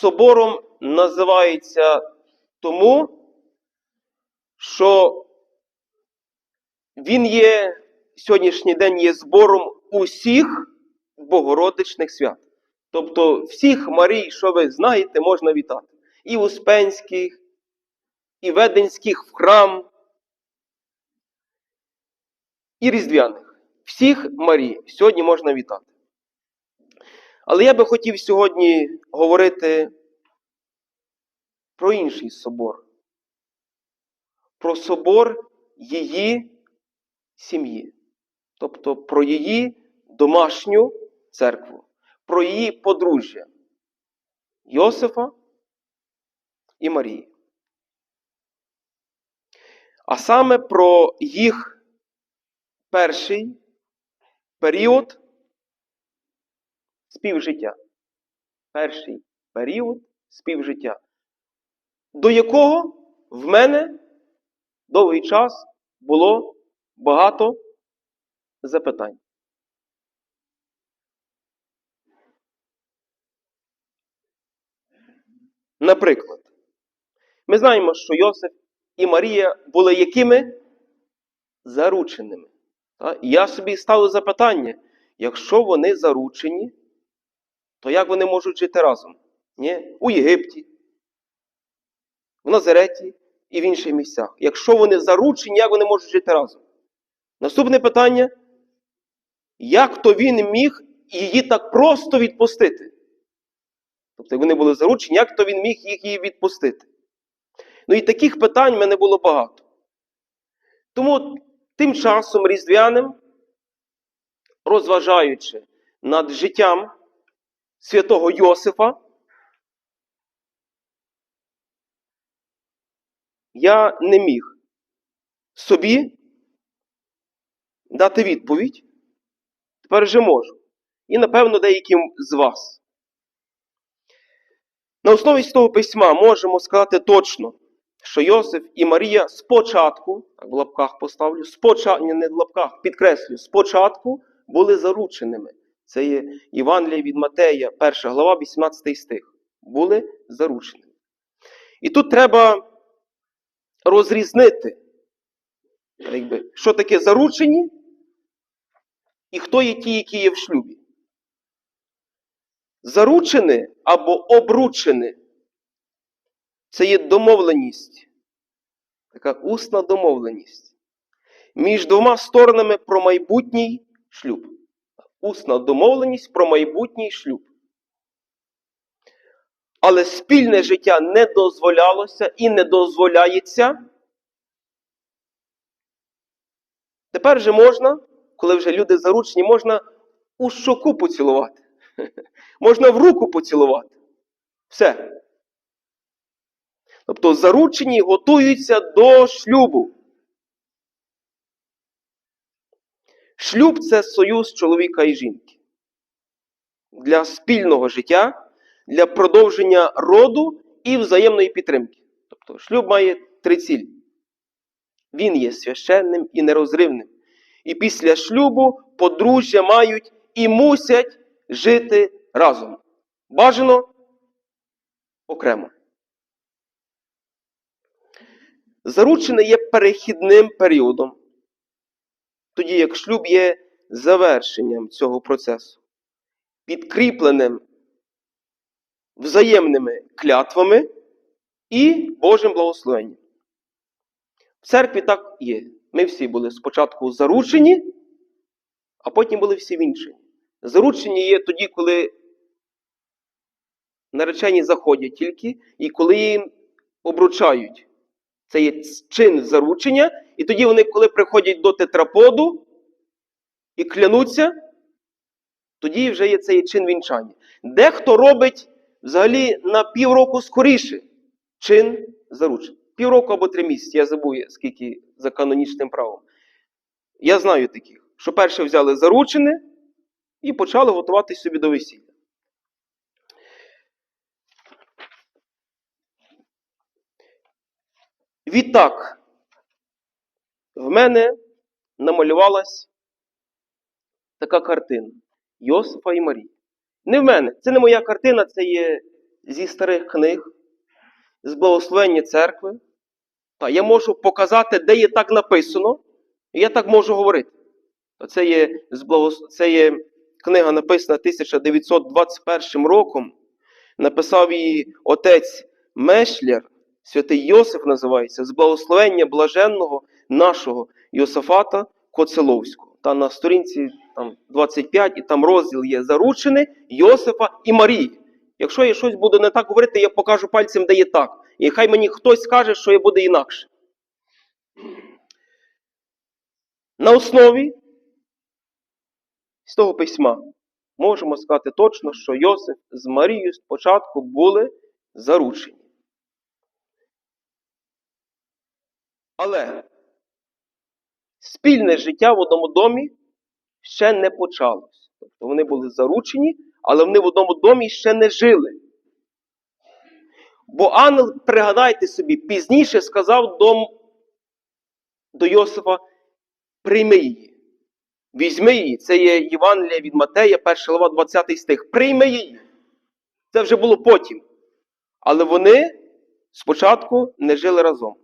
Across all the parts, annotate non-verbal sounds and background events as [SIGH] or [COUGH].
собором називається тому, що він є сьогоднішній день є збором усіх богородичних свят. Тобто всіх Марій, що ви знаєте, можна вітати. І Успенських, і Веденських в храм, і Різдвяних. Всіх Марій сьогодні можна вітати. Але я би хотів сьогодні говорити про інший собор. Про собор її сім'ї. Тобто про її домашню церкву, про її подружжя Йосифа і Марії. А саме про їх перший період співжиття. Перший період співжиття, до якого в мене довгий час було багато запитань. Наприклад, ми знаємо, що Йосиф і Марія були якими? Зарученими. Я собі ставлю запитання, якщо вони заручені, то як вони можуть жити разом? Ні? У Єгипті, в Назареті і в інших місцях. Якщо вони заручені, як вони можуть жити разом? Наступне питання: як то він міг її так просто відпустити? Тобто, вони були заручені, як то він міг їх її відпустити? Ну і таких питань в мене було багато. Тому тим часом різдвяним, розважаючи над життям святого Йосифа, я не міг собі дати відповідь. Тепер вже можу. І, напевно, деяким з вас. На основі цього письма можемо сказати точно, що Йосиф і Марія спочатку, в лапках поставлю, спочатку, не в лапках, підкреслю, спочатку були зарученими. Це є Євангелія від Матея, 1 глава, 18 стих. Були зарученими. І тут треба розрізнити, якби, що таке заручені і хто є ті, які є в шлюбі. Заручені або обручені це є домовленість, така усна домовленість між двома сторонами про майбутній шлюб. Усна домовленість про майбутній шлюб. Але спільне життя не дозволялося і не дозволяється. Тепер же можна, коли вже люди заручені, можна у щоку поцілувати. [LAUGHS] Можна в руку поцілувати. Все. Тобто заручені готуються до шлюбу. Шлюб це союз чоловіка і жінки. Для спільного життя, для продовження роду і взаємної підтримки. Тобто шлюб має три цілі. Він є священним і нерозривним. І після шлюбу подружжя мають і мусять жити разом. Бажано окремо. Заручене є перехідним періодом, тоді як шлюб є завершенням цього процесу, підкріпленим взаємними клятвами і Божим благословенням. В церкві так є. Ми всі були спочатку заручені, а потім були всі вінчені. Заручені є тоді, коли наречені заходять тільки, і коли їм обручають. Це є чин заручення, і тоді вони, коли приходять до тетраподу і клянуться, тоді вже є цей чин вінчання. Дехто робить взагалі на півроку скоріше чин заручення. Півроку або три місяці, я забув, скільки за канонічним правом. Я знаю таких, що перше взяли заручене і почали готуватись собі до весілля. Відтак, в мене намалювалась така картина Йосифа і Марії. Не в мене, це не моя картина, це є зі старих книг, з благословення церкви. Та я можу показати, де є так написано, і я так можу говорити. Це є, це є книга написана 1921 роком. Написав її отець Мешляр, святий Йосиф називається, з благословення блаженного нашого Йосафата Коцеловського. Та на сторінці там, 25 і там розділ є заручений Йосифа і Марії. Якщо я щось буду не так говорити, я покажу пальцем, де є так. І хай мені хтось скаже, що я буде інакше. На основі з того письма можемо сказати точно, що Йосиф з Марією спочатку були заручені. Але спільне життя в одному домі ще не почалось. Тобто вони були заручені, але вони в одному домі ще не жили. Бо ангел, пригадайте собі, пізніше сказав до, до Йосифа: прийми її. Візьми її. Це є Євангелія від Матея, 1 глава, 20 стих. Прийми її. Це вже було потім. Але вони спочатку не жили разом.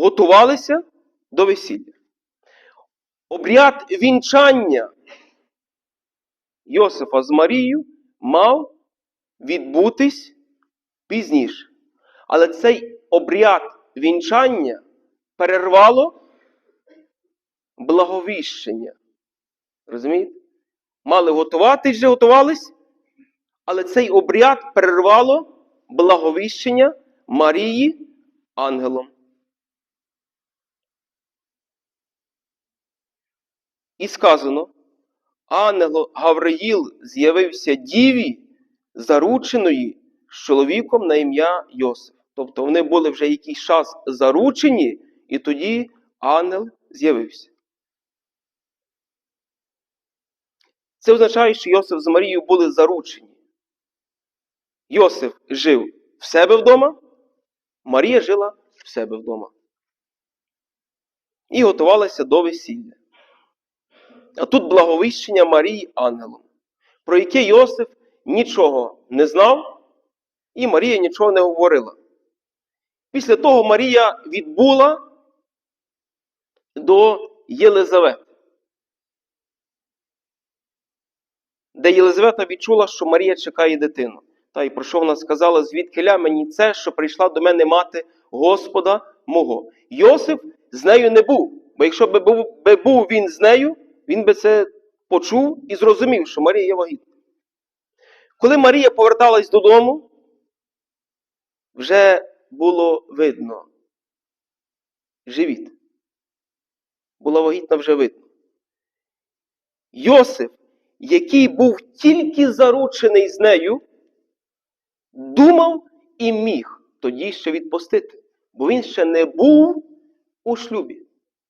Готувалися до весілля. Обряд вінчання Йосифа з Марією мав відбутись пізніше. Але цей обряд вінчання перервало благовіщення. Розумієте? Мали готуватись вже готувались, але цей обряд перервало благовіщення Марії ангелом. І сказано, ангел Гавриїл з'явився діві, зарученої з чоловіком на ім'я Йосиф. Тобто вони були вже якийсь час заручені, і тоді ангел з'явився. Це означає, що Йосиф з Марією були заручені. Йосиф жив в себе вдома, Марія жила в себе вдома. І готувалася до весілля. А тут благовіщення Марії ангелом, про яке Йосиф нічого не знав, і Марія нічого не говорила. Після того Марія відбула до Єлизавети, де Єлизавета відчула, що Марія чекає дитину. Та й про що вона сказала, звідкиля мені це, що прийшла до мене мати Господа мого. Йосиф з нею не був, бо якщо би був він з нею, він би це почув і зрозумів, що Марія є вагітна. Коли Марія поверталась додому, вже було видно живіт. Була вагітна вже видно. Йосиф, який був тільки заручений з нею, думав і міг тоді ще відпустити, бо він ще не був у шлюбі.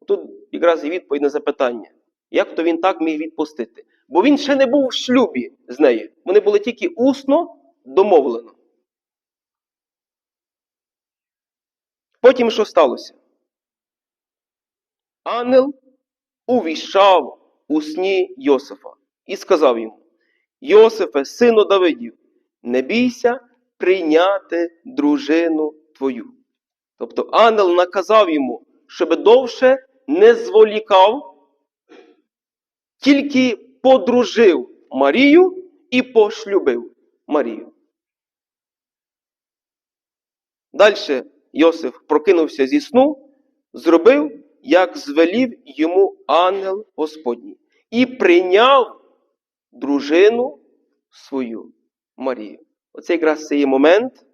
Тут якраз і відповідь на запитання. Як то він так міг відпустити? Бо він ще не був в шлюбі з нею. Вони були тільки усно домовлено. Потім що сталося? Ангел увіщав у сні Йосифа і сказав йому: Йосифе, сину Давидів, не бійся прийняти дружину твою. Тобто ангел наказав йому, щоб довше не зволікав тільки подружив Марію і пошлюбив Марію. Далі Йосиф прокинувся зі сну, зробив, як звелів йому ангел Господній, і прийняв дружину свою Марію. Оце якраз цей момент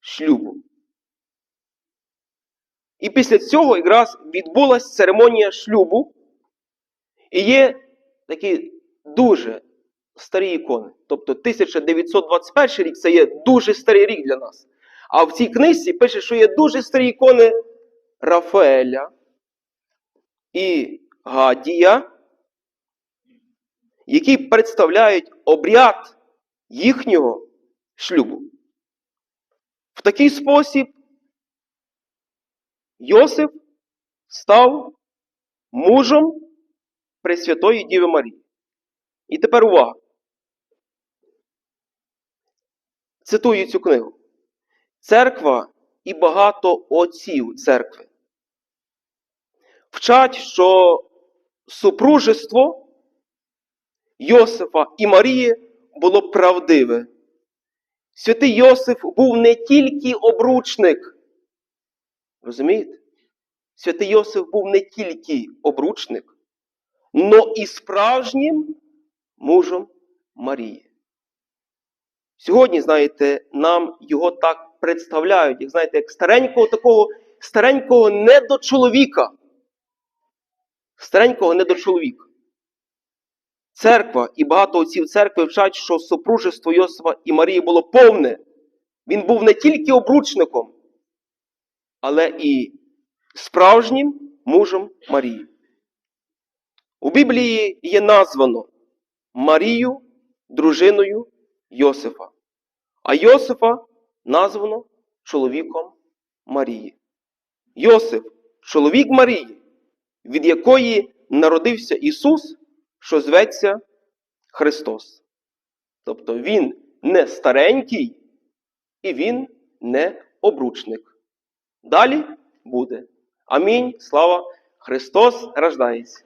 шлюбу. І після цього якраз відбулася церемонія шлюбу. І є такі дуже старі ікони. Тобто 1921 рік це є дуже старий рік для нас. А в цій книжці пише, що є дуже старі ікони Рафаеля і Гадія, які представляють обряд їхнього шлюбу. В такий спосіб Йосип став мужем Пресвятої Діви Марії. І тепер увага. цитую цю книгу. Церква і багато отців церкви вчать, що супружество Йосифа і Марії було правдиве. Святий Йосиф був не тільки обручник. Розумієте? Святий Йосиф був не тільки обручник, но і справжнім мужем Марії. Сьогодні, знаєте, нам його так представляють, як знаєте, як старенького такого старенького недочоловіка. Старенького недочоловіка. Церква і багато отців церкви вчать, що супружество Йосифа і Марії було повне. Він був не тільки обручником, але і справжнім мужем Марії. У Біблії є названо Марію дружиною Йосифа, а Йосифа названо чоловіком Марії. Йосиф чоловік Марії, від якої народився Ісус, що зветься Христос. Тобто Він не старенький і Він не обручник. Далі буде. Амінь. Слава Христос рождається.